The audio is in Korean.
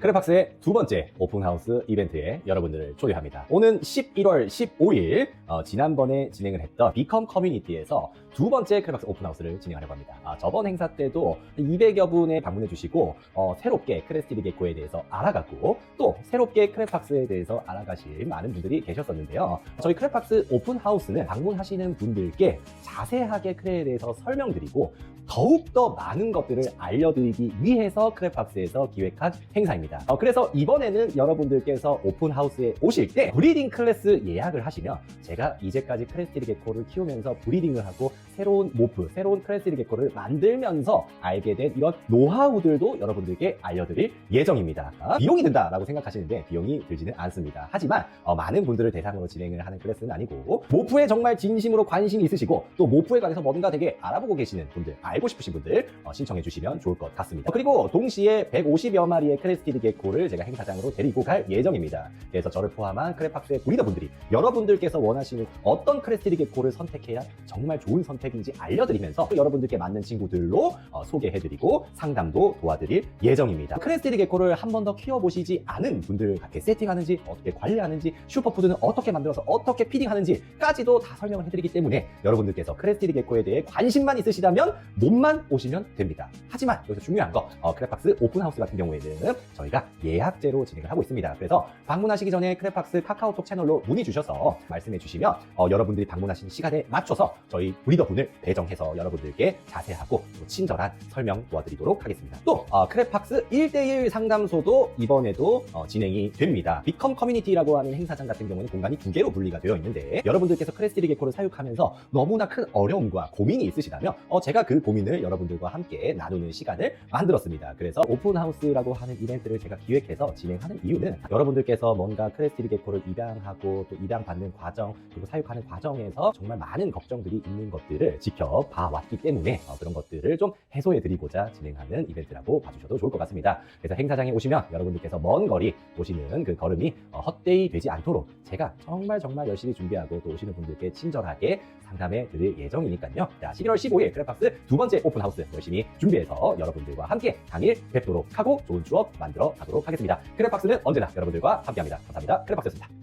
크레팍스의 두 번째 오픈하우스 이벤트에 여러분들을 초대합니다. 오는 11월 15일 어, 지난번에 진행을 했던 비컴 커뮤니티에서 두 번째 크레팍스 오픈하우스를 진행하려고 합니다. 아, 저번 행사 때도 200여 분에 방문해 주시고 어, 새롭게 크레스티리 게코에 대해서 알아가고 또 새롭게 크레팍스에 대해서 알아가실 많은 분들이 계셨었는데요. 저희 크레팍스 오픈하우스는 방문하시는 분들께 자세하게 크레에 대해서 설명드리고 더욱더 많은 것들을 알려드리기 위해서 크랩박스에서 기획한 행사입니다. 어, 그래서 이번에는 여러분들께서 오픈하우스에 오실 때 브리딩 클래스 예약을 하시면 제가 이제까지 크레스티리 게코를 키우면서 브리딩을 하고 새로운 모프, 새로운 크레스티리 게코를 만들면서 알게 된 이런 노하우들도 여러분들께 알려드릴 예정입니다. 아, 비용이 든다라고 생각하시는데 비용이 들지는 않습니다. 하지만 어, 많은 분들을 대상으로 진행을 하는 클래스는 아니고 모프에 정말 진심으로 관심이 있으시고 또 모프에 관해서 뭔가 되게 알아보고 계시는 분들, 알고 싶으신 분들 어, 신청해 주시면 좋을 것 같습니다. 어, 그리고 동시에 150여 마리의 크레스티드 게코를 제가 행사장으로 데리고 갈 예정입니다. 그래서 저를 포함한 크레팍스의 브리더분들이 여러분들께서 원하시는 어떤 크레스티드 게코를 선택해야 정말 좋은 선택인지 알려드리면서 또 여러분들께 맞는 친구들로 어, 소개해드리고 상담도 도와드릴 예정입니다. 크레스티드 게코를 한번 더 키워보시지 않은 분들 어떻게 세팅하는지 어떻게 관리하는지 슈퍼푸드는 어떻게 만들어서 어떻게 피딩하는지까지도 다 설명을 해드리기 때문에 여러분들께서 크레스티드 게코에 대해 관심만 있으시다면 몸만 오시면 됩니다. 하지만 여기서 중요한 거 어, 크레팍스 오픈하우스 같은 경우에는 저희 가 예약제로 진행을 하고 있습니다. 그래서 방문하시기 전에 크레팍스 카카오톡 채널로 문의 주셔서 말씀해 주시면 어, 여러분들이 방문하신 시간에 맞춰서 저희 브리더분을 배정해서 여러분들께 자세하고 또 친절한 설명 도와드리도록 하겠습니다. 또 어, 크레팍스 1대1 상담소도 이번에도 어, 진행이 됩니다. 비컴 커뮤니티라고 하는 행사장 같은 경우는 공간이 두 개로 분리가 되어 있는데 여러분들께서 크레스티리 게코를 사육하면서 너무나 큰 어려움과 고민이 있으시다면 어, 제가 그 고민을 여러분들과 함께 나누는 시간을 만들었습니다. 그래서 오픈하우스라고 하는 이벤트를 제가 기획해서 진행하는 이유는 여러분들께서 뭔가 크레스티리 게코를 입양하고 또 입양받는 과정 그리고 사육하는 과정에서 정말 많은 걱정들이 있는 것들을 지켜봐 왔기 때문에 어, 그런 것들을 좀 해소해 드리고자 진행하는 이벤트라고 봐주셔도 좋을 것 같습니다. 그래서 행사장에 오시면 여러분들께서 먼 거리 오시는 그 걸음이 어, 헛되이 되지 않도록 제가 정말 정말 열심히 준비하고 또 오시는 분들께 친절하게 상담해 드릴 예정이니까요. 자, 11월 15일 크래팍스 두 번째 오픈하우스 열심히 준비해서 여러분들과 함께 당일 뵙도록 하고 좋은 추억 만들어 가도록 하겠습니다. 크래팍스는 언제나 여러분들과 함께합니다. 감사합니다. 크래팍스였습니다.